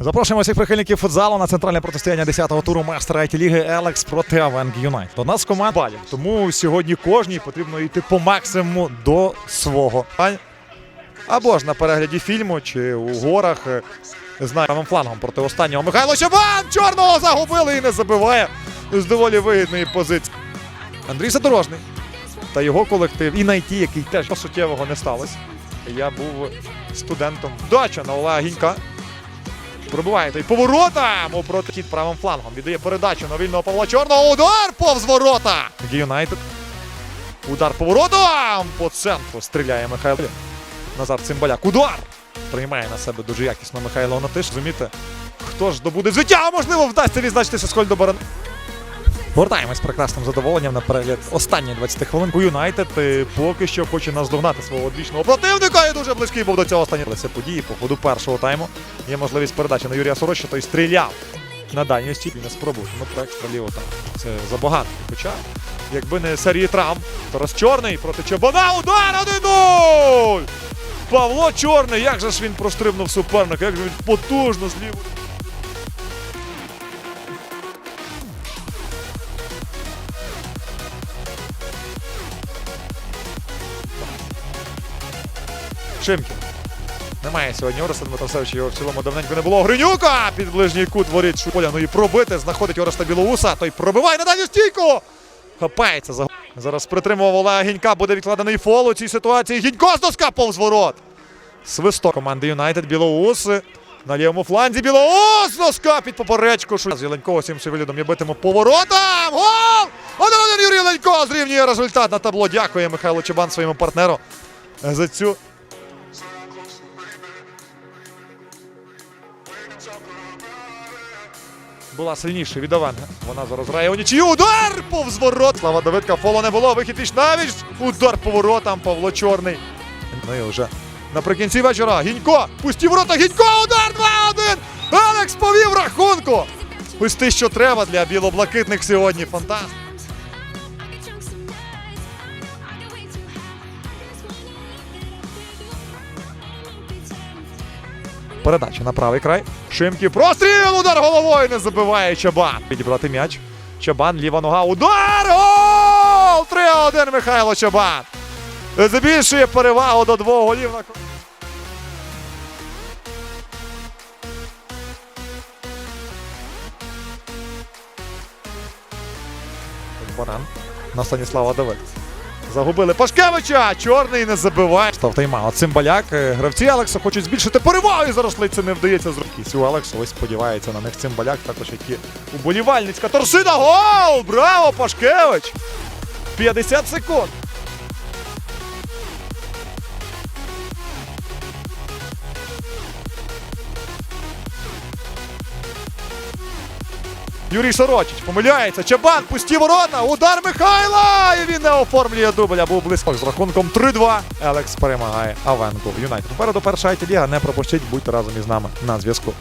Запрошуємо всіх прихильників футзалу на центральне протистояння 10-го туру майстра IT ліги Елекс проти Авенг Юнайт. До нас команд балів, тому сьогодні кожній потрібно йти по максимуму до свого. Або ж на перегляді фільму чи у горах. е, знаю, правим флангом проти останнього Михайло Щабан! Чорного загубили і не забиває з доволі вигідної позиції. Андрій Задорожний та його колектив і найти, який теж суттєвого не сталося. Я був студентом. Дача на Олега Гінька. Пробиває той поворотом у проти хід правим флангом. Віддає передачу на вільного Павла Чорного. Удар повз ворота. Юнайтед. Удар поворотом по центру. Стріляє Михайло. Назар Цимбаляк. Удар! Приймає на себе дуже якісно Михайло Натиш. Розумієте, хто ж добуде життя, можливо, вдасться відзначитися з до Баран. Повертаємось прекрасним задоволенням на перегляд останньої 20 хвилин. Бо Юнайтед е, поки що хоче наздогнати свого одвічного противника і дуже близький був до цього останнього. Це події по ходу першого тайму. Є можливість передачі на Юрія Сороща, той стріляв на дальній стіпі, не спробував. Ну, проект проліво там. Це забагато. Хоча, якби не серії травм, то раз чорний проти Чабана. Удар 1-0! Павло Чорний, як же ж він прострибнув суперника, як же він потужно з Шимкін. Немає сьогодні Ореста Дмитросевича, його в цілому давненько не було. Гринюка під ближній кут воріт Шуполя. Ну і пробити. Знаходить Ореста Білоуса. Той пробиває на дальню стійку. Хапається за Зараз притримував Олега Гінька. Буде відкладений фол у цій ситуації. Гінько з доска повз ворот. Свисток команди Юнайтед. Білоус. На лівому фланзі Білоус. Доска під поперечку. З Єленького цим вилідом я битиму поворотом. Гол! 1-1 Юрій Ленько зрівнює результат на табло. Дякує Михайло Чабан своєму партнеру за цю була сильніша від Авенга. Вона зараз грає у нічию. Удар повз ворот. Слава Давидка, фоло не було. Вихід віч навіч. Удар по воротам. Павло Чорний. Ну і вже наприкінці вечора. Гінько. Пусті ворота. Гінько. Удар 2-1. Алекс повів рахунку. Те, що треба для білоблакитних сьогодні. Фантаст. Передача на правий край. Шимки. Простріл! Удар головою не забиває Чабан. Підібрати м'яч. Чабан, ліва нога. Удар! Гол! 3-1 Михайло Чабан. Збільшує перевагу до двох голів на Баран на Станіслава Давид. Загубили Пашкевича! Чорний не забиває. Став тайма. Цимбаляк. Е, Гравці Алекса хочуть збільшити перевагу і заросли це не вдається зробити. У Алекса ось сподівається на них Цимбаляк. Також які уболівальницька торсина. Гол! Браво, Пашкевич! 50 секунд. Юрій Сорочич помиляється. Чабан, пусті ворота. Удар Михайла! І він не оформлює дубля. Був близько з рахунком 3-2. Елекс перемагає Авенку Юнайтед. Попереду перша ліга. Не пропустіть, будьте разом із нами на зв'язку.